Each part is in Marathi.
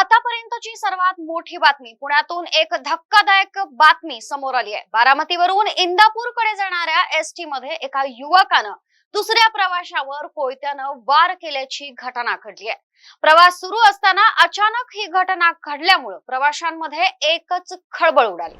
आतापर्यंतची सर्वात मोठी बातमी. पुण्यातून एक धक्कादायक बातमी समोर आली आहे. बारामतीवरून इंदापूरकडे जाणाऱ्या एसटी मध्ये एका युवकानं दुसऱ्या प्रवाशावर कोयत्यानं वार केल्याची घटना घडली आहे. प्रवास सुरू असताना अचानक ही घटना घडल्यामुळं प्रवाशांमध्ये एकच खळबळ उडाली.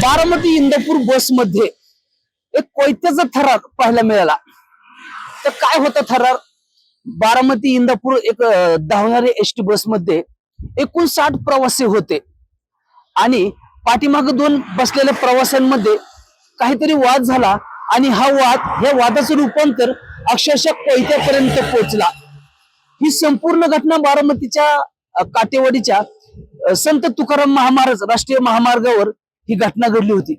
बारामती इंदापूर बसमध्ये एक कोयत्याचा थरार पाहायला मिळाला. तर काय होतं थरार? बारामती इंदापूर एक अं, धावणाऱ्या एस टी बसमध्ये एकूण साठ प्रवासी होते. आणि पाठीमाग दोन बसलेल्या प्रवाशांमध्ये काहीतरी वाद झाला आणि हा वाद या वादाचं रूपांतर अक्षरशः कोयत्यापर्यंत पोहोचला. ही संपूर्ण घटना बारामतीच्या काटेवाडीच्या संत तुकाराम महामार्ग राष्ट्रीय महामार्गावर ही घटना घडली होती.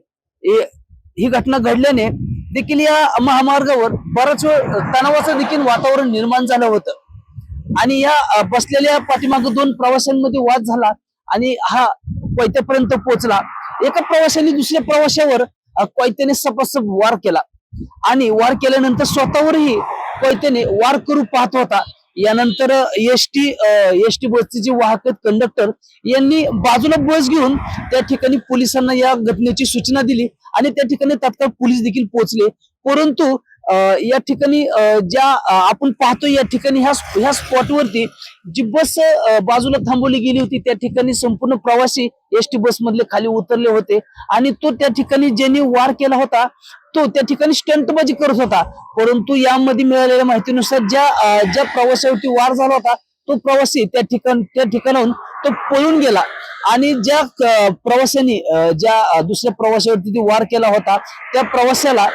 ही घटना घडल्याने देखील या महामार्गावर बराच वेळ तणावाचं देखील वातावरण निर्माण झालं होतं. आणि या बसलेल्या पाठीमागे दोन प्रवाशांमध्ये वाद झाला आणि हा कोयत्यापर्यंत पोहोचला. एका प्रवाशाने दुसऱ्या प्रवाशावर कोयत्याने सपासप वार केला. आणि वार केल्यानंतर स्वतःवरही कोयत्याने वार करू पाहत होता. यानंतर एस टी एस टी बसचे जे वाहक कंडक्टर यांनी बाजूला बस घेऊन त्या ठिकाणी पोलिसांना या घटनेची सूचना दिली आणि त्या ठिकाणी तात्काळ पोलीस देखील पोहोचले. परंतु या ठिकाणी ज्या आपण पाहतो या ठिकाणी ह्या ह्या स्पॉटवरती जी बस बाजूला थांबवली गेली होती त्या ठिकाणी संपूर्ण प्रवासी एस टी बस मधले खाली उतरले होते. आणि तो त्या ठिकाणी ज्यांनी वार केला होता तो त्या ठिकाणी स्टंटबाजी करत होता. परंतु यामध्ये मिळालेल्या माहितीनुसार ज्या ज्या प्रवाशावरती वार झाला होता तो प्रवासी त्या ठिकाण त्या ठिकाणाहून तो पळून गेला. आणि ज्या प्रवाशांनी ज्या दुसऱ्या प्रवाशावरती वार केला होता त्या प्रवाशाला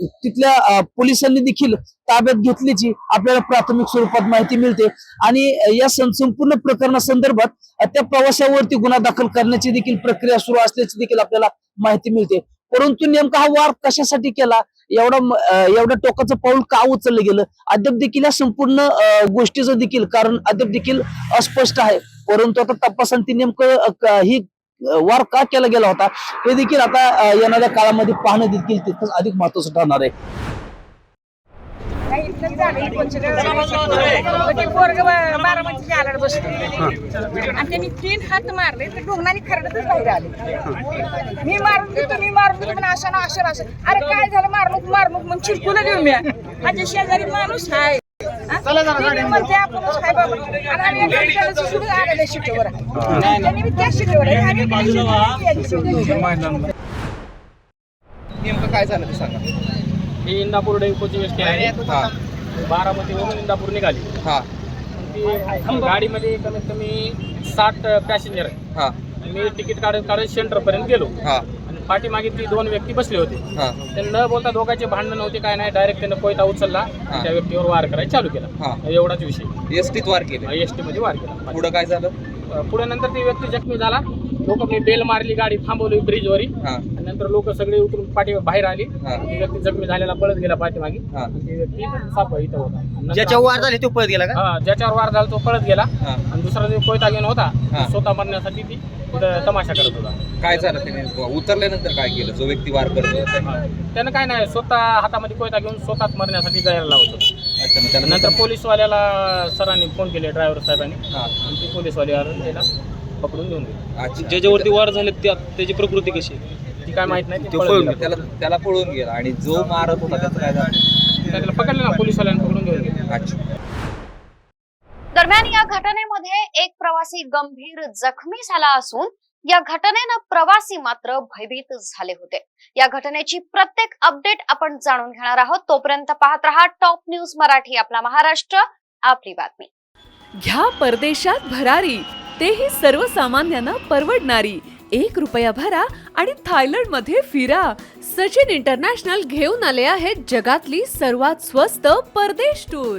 तिथल्या पोलिसांनी देखील ताब्यात घेतल्याची आपल्याला प्राथमिक स्वरूपात माहिती मिळते. आणि या संपूर्ण प्रकरणासंदर्भात त्या प्रवाशावरती गुन्हा दाखल करण्याची देखील प्रक्रिया सुरू असल्याची देखील आपल्याला माहिती मिळते. परंतु नेमका हा वार कशासाठी केला? एवढा एवढं एवढ्या टोकाचं पाऊल का उचललं गेलं? अद्याप देखील या संपूर्ण गोष्टीचं देखील कारण अद्याप देखील अस्पष्ट आहे. परंतु आता तपासांती नेमकं ही वार का केला गेला होता हे देखील आता अं, येणाऱ्या काळामध्ये पाहणं देखील तितकंच अधिक महत्वाचं ठरणार आहे. बारामतीच्या आलाड बसतो आणि त्यांनी तीन हात मारले तर ढोंगणाने खरडतच बाहेर आले मी मारून देतो मी मारून देतो पण असं ना असं अरे काय झालं मारणूक मारणूक मग चिरकुलं घेऊन मी माझ्या शेजारी माणूस आहे म्हणते आपणच बाबा. आणि आम्ही एका त्यांनी त्याच आहे आम्ही. नेमकं काय झालं ते सांगा. ही इंदापूर डेपोची एसटी आहे. हा बारामतीवरून इंदापूर निघाली. हा. ती गाडीमध्ये कमीत कमी साठ पॅसेंजर आहे हा. मी तिकीट काढत काढत सेंटरपर्यंत गेलो. हा. पाठीमागे ती दोन व्यक्ती बसले होते. हा. ते न बोलता दोघांचे भांडण नव्हते काय नाही डायरेक्ट त्यानं कोयता उचलला हा. त्या व्यक्तीवर वार करायला चालू केला. हा. एवढाच विषय. एस टीत वार केले. एस टी मध्ये वार केला. पुढं काय झालं? पुढे नंतर ती व्यक्ती जखमी झाला. लोकांनी बेल मारली गाडी थांबवली ब्रिजवरी हा. आणि नंतर लोक सगळे उतरून पाठी बाहेर आली. हा. ती व्यक्ती जखमी झालेला पळत गेला पाठीमागे हा. आणि ती व्यक्ती साप इथं होता. नंतर ज्याच्या वार झाले तो पळत गेला का? हा ज्याच्यावर वार झाला तो पळत गेला. हा. आणि दुसरा जो कोयता घेऊन होता हा. तो स्वतः मरण्यासाठी ती तिथं तमाशा करत होता. काय झालं त्याने? उतरल्यानंतर काय केलं? जो व्यक्ती वार करतो. त्यानं? काय नाही स्वतः हातामध्ये कोयता घेऊन स्वतःच मरण्यासाठी जायला लावत होता. अच्छा मग त्यानंतर नंतर पोलीसवाल्याला सरांनी फोन केले ड्रायव्हर साहेबांनी. हा. आणि ते पोलीसवाले आले त्याला पकडून घेऊन गेले. अच्छा. ज्याच्यावरती वार झाले त्या त्याची प्रकृती कशी आहे? ती काय माहीत नाही ती तो पळत पळून गेला. त्याला त्याला पळून गेला. आणि जो मारत होता त्याचं काय झालं? त्याला पकडलं ना पोलीसवाल्यांनी पकडून घेऊन गेले. अच्छा. या घटनेमध्ये एक प्रवासी गंभीर जखमी झाला असून या घटनेनं प्रवासी मात्र भयभीत झाले होते. या घटनेची प्रत्येक अपडेट आपण जाणून घेणार आहोत. तोपर्यंत पाहत रहा टॉप न्यूज मराठी आपला महाराष्ट्र आपली बातमी. घ्या परदेशात भरारी तेही सर्वसामान्यांना परवडणारी. एक रुपया भरा आणि थायलंडमध्ये फिरा. सचिन इंटरनॅशनल घेऊन आले आहेत जगातली सर्वात स्वस्त परदेश टूर.